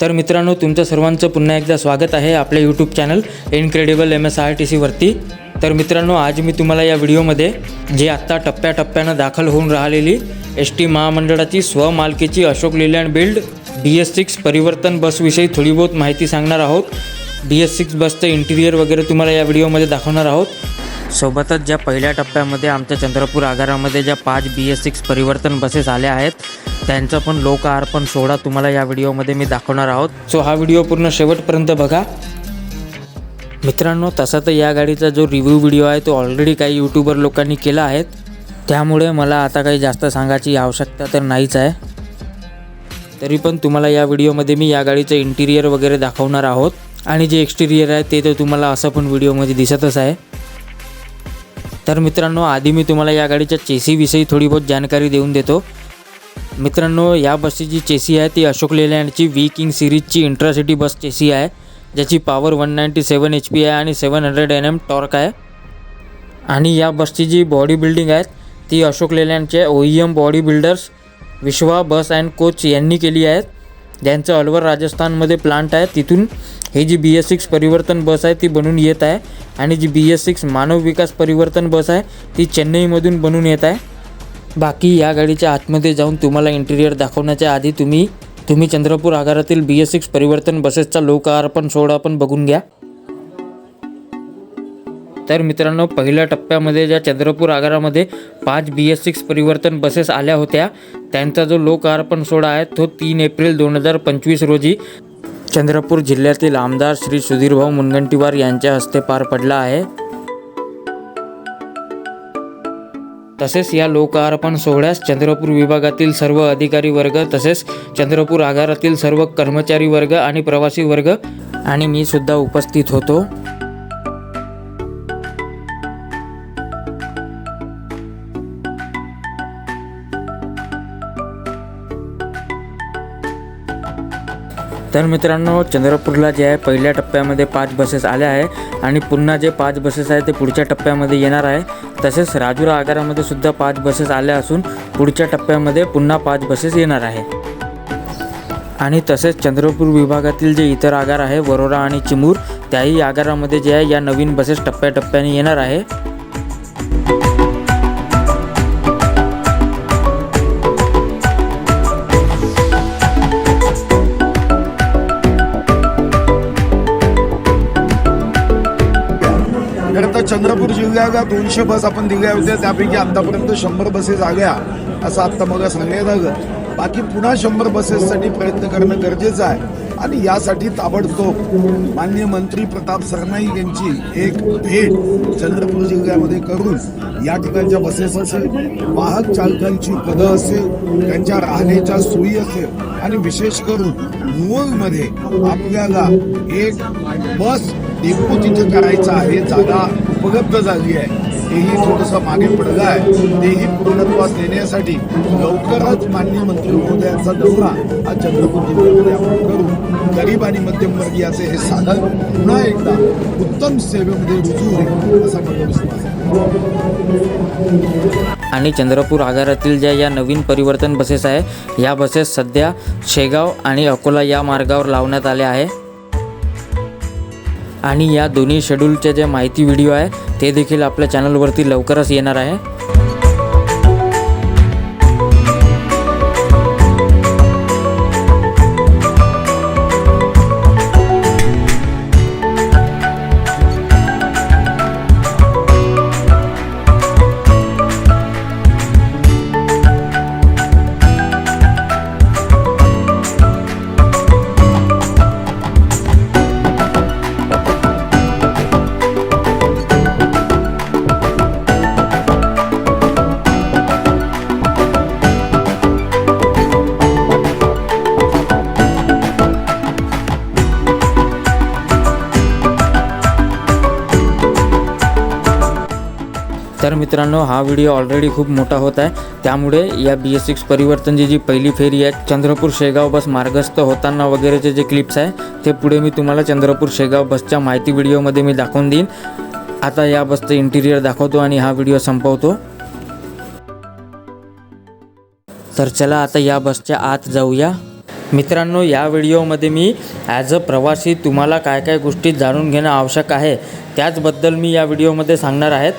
तर मित्रांनो तुमचं सर्वांचं पुन्हा एकदा स्वागत आहे आपल्या YouTube channel incredible M S R T सीवरती तर मित्रांनो आज मी तुम्हाला या व्हिडिओमध्ये जी आत्ता टप्प्याटप्प्यानं दाखल होऊन राहिलेली एस टी महामंडळाची स्वमालकीची Ashok Leyland build B S six Parivartan बसविषयी थोडी बहुत माहिती सांगणार आहोत. डी एस सिक्स बसचं इंटिरियर वगैरे तुम्हाला या व्हिडिओमध्ये दाखवणार आहोत. सोबतच ज्या पहिल्या टप्प्यामध्ये आमच्या चंद्रपूर आगारामध्ये ज्या पाच B S six Parivartan buses आल्या आहेत त्यांचा पण लोकार्पण सोहळा तुम्हाला या व्हिडिओमध्ये मी दाखवणार आहोत. सो हा व्हिडिओ पूर्ण शेवटपर्यंत बघा. मित्रांनो तसा तर या गाडीचा जो रिव्ह्यू व्हिडिओ आहे तो ऑलरेडी काही यूट्यूबर लोकांनी केला आहे. त्यामुळे मला आता काही जास्त सांगायची आवश्यकता तर नाहीच आहे. तरी पण तुम्हाला या व्हिडिओमध्ये मी या गाडीचं इंटिरियर वगैरे दाखवणार आहोत. आणि जे एक्सटिरियर आहे ते तर तुम्हाला असं पण व्हिडिओमध्ये दिसतच आहे. तर मित्रांनो आधी मी तुम्हाला या गाडीच्या चेसीविषयी थोडी बहुत जानकारी देऊन देतो. मित्रांनो या बसची जी चेसी आहे ती अशोक लेलँडची वी किंग सिरीजची इंट्रासिटी बस चेसी आहे ज्याची power one ninety seven H P आहे आणि seven hundred N M torque आहे. आणि या बसची जी बॉडी बिल्डिंग आहे ती Ashok लेलँडचे O E M body builders Vishwa bus and coach यांनी केली आहेत ज्यांचं अलवर राजस्थानमध्ये प्लांट आहे तिथून ही जी बी एस सिक्स परिवर्तन बस आहे ती बनून येत आहे. आणि जी बी एस सिक्स मानव विकास परिवर्तन बस आहे ती चेन्नईमधून बनून येत आहे. बाकी या गाडीच्या आतमध्ये जाऊन तुम्हाला इंटिरियर दाखवण्याच्या आधी तुम्ही तुम्ही चंद्रपूर आगारातील बी एस सिक्स परिवर्तन बसेसचा लोकार्पण सोहळा पण बघून घ्या. तर मित्रांनो पहिल्या टप्प्यामध्ये ज्या चंद्रपूर आगारामध्ये पाच B S six Parivartan buses आल्या होत्या त्यांचा जो लोकार्पण सोहळा आहे तो तीन एप्रिल दोन हजार पंचवीस रोजी चंद्रपूर जिल्ह्यातील आमदार श्री सुधीरभाऊ मुनगंटीवार यांच्या हस्ते पार पडला आहे. तसेच या लोकार्पण सोहळ्यास चंद्रपूर विभागातील सर्व अधिकारी वर्ग तसेच चंद्रपूर आगारातील सर्व कर्मचारी वर्ग आणि प्रवासी वर्ग आणि मी सुद्धा उपस्थित होतो. तर मित्रांनो चंद्रपूरला जे आहे पहिल्या टप्प्यामध्ये पाच बसेस आल्या आहे आणि पुन्हा जे पाच बसेस आहे ते पुढच्या टप्प्यामध्ये येणार आहे. तसेच राजुरा आगारामध्ये सुद्धा पाच बसेस आल्या असून पुढच्या टप्प्यामध्ये पुन्हा पाच बसेस येणार आहे. आणि तसेच चंद्रपूर विभागातील जे इतर आगार आहे वरोरा आणि चिमूर त्याही आगारामध्ये जे आहे या नवीन बसेस टप्प्याटप्प्याने येणार आहे. चंद्रपूर जिल्ह्याला दोनशे बस आपण दिल्या होत्या. त्यापैकी आतापर्यंत शंभर बसेस आल्या असं आत्ता मला सांगण्यात आलं. बाकी पुन्हा शंभर बसेससाठी प्रयत्न करणं गरजेचं आहे. आणि यासाठी ताबडतोब माननीय मंत्री प्रताप सरनाईक यांची एक भेट चंद्रपूर जिल्ह्यामध्ये करून या ठिकाणच्या बसेस असेल वाहक चालकांची पदं असेल त्यांच्या राहण्याच्या सोयी असेल. आणि विशेष करून मूळमध्ये आपल्याला एक बस डेपो तिथे करायचा आहे जागा अपगप्त झाली आहे. तेही थोडंसं मागे पडलं आहे. तेही पूर्णत्वास देण्यासाठी लवकरच माननीय मंत्री महोदयांचा दौरा हा चंद्रपूर जिल्ह्यामध्ये आपण करू. गरीब आणि मध्यमवर्गीयाचे हे साधन पुन्हा एकदा उत्तम सेवेमध्ये रुजू होईल असा माझा विश्वास आहे. आणि चंद्रपूर आगारातील ज्या या नवीन परिवर्तन बसेस आहे या बसेस सध्या शेगाव आणि अकोला या मार्गावर लावण्यात आल्या आहे आणि या दोन्ही शेड्यूलच्या ज्या माहिती व्हिडिओ आहे ते देखील आपल्या चॅनलवरती लवकरच येणार आहे. मित्रांनो हा व्हिडिओ ऑलरेडी खूप मोठा होत आहे. त्यामुळे या बी एस सिक्स परिवर्तनची जी पहिली फेरी आहे चंद्रपूर शेगाव बस मार्गस्थ होताना वगैरेचे जे क्लिप्स आहे ते पुढे मी तुम्हाला चंद्रपूर शेगाव बसच्या माहिती व्हिडिओमध्ये मी दाखवून देईन. आता या बसचं इंटिरियर दाखवतो आणि हा व्हिडिओ संपवतो. तर चला आता या बसच्या आत जाऊया. मित्रांनो या व्हिडिओमध्ये मी ॲज अ प्रवासी तुम्हाला काय काय गोष्टी जाणून घेणं आवश्यक आहे त्याचबद्दल मी या व्हिडिओमध्ये सांगणार आहेत.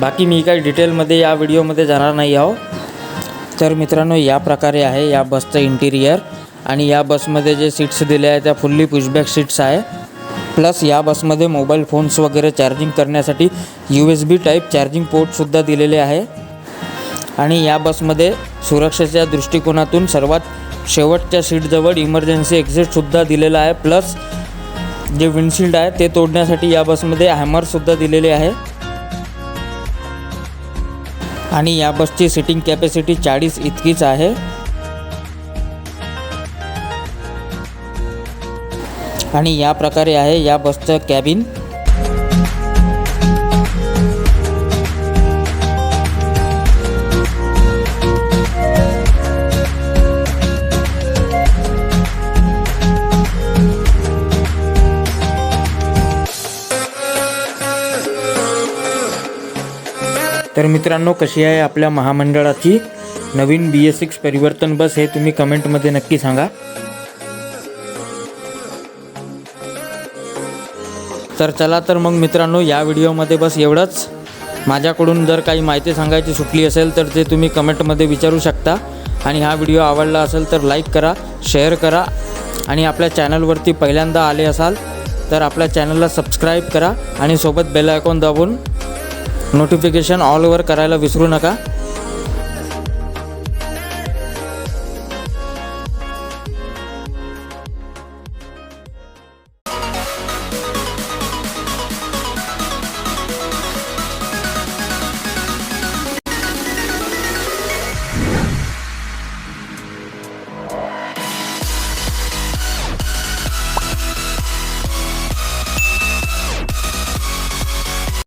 बाकी मी काही डिटेलमध्ये या व्हिडिओमध्ये जाणार नाही आहो तर मित्रांनो या प्रकारे आहे या बसचं इंटिरियर आणि या बसमध्ये जे सीट्स दिले आहेत त्या फुल्ली पुशबॅक सीट्स आहे. प्लस या बसमध्ये मोबाईल फोन्स वगैरे चार्जिंग करण्यासाठी U S B type charging पोर्टसुद्धा दिलेले आहे. आणि या बसमध्ये सुरक्षेच्या दृष्टिकोनातून सर्वात शेवटच्या सीटजवळ इमर्जन्सी एक्झिटसुद्धा दिलेला आहे. प्लस जे विंडशील्ड आहे ते तोडण्यासाठी या बसमध्ये हॅमरसुद्धा दिलेले आहे. आणि या बसची सिटिंग कॅपॅसिटी चाळीस इतकीच आहे. आणि या प्रकारे आहे या बसचं कॅबिन तर मित्रांनो कशी आहे आपल्या महामंडळाची नवीन बी एस सिक्स परिवर्तन बस हे तुम्ही कमेंटमध्ये नक्की सांगा. तर चला तर मग मित्रांनो या व्हिडिओमध्ये बस एवढंच. माझ्याकडून जर काही माहिती सांगायची सुटली असेल तर ते तुम्ही कमेंटमध्ये विचारू शकता. आणि हा व्हिडिओ आवडला असेल तर लाईक करा शेअर करा. आणि आपल्या चॅनलवरती पहिल्यांदा आले असाल तर आपल्या चॅनलला सबस्क्राईब करा आणि सोबत बेल आयकॉन दाबून नोटिफिकेशन ऑलवर करायला विसरू नका.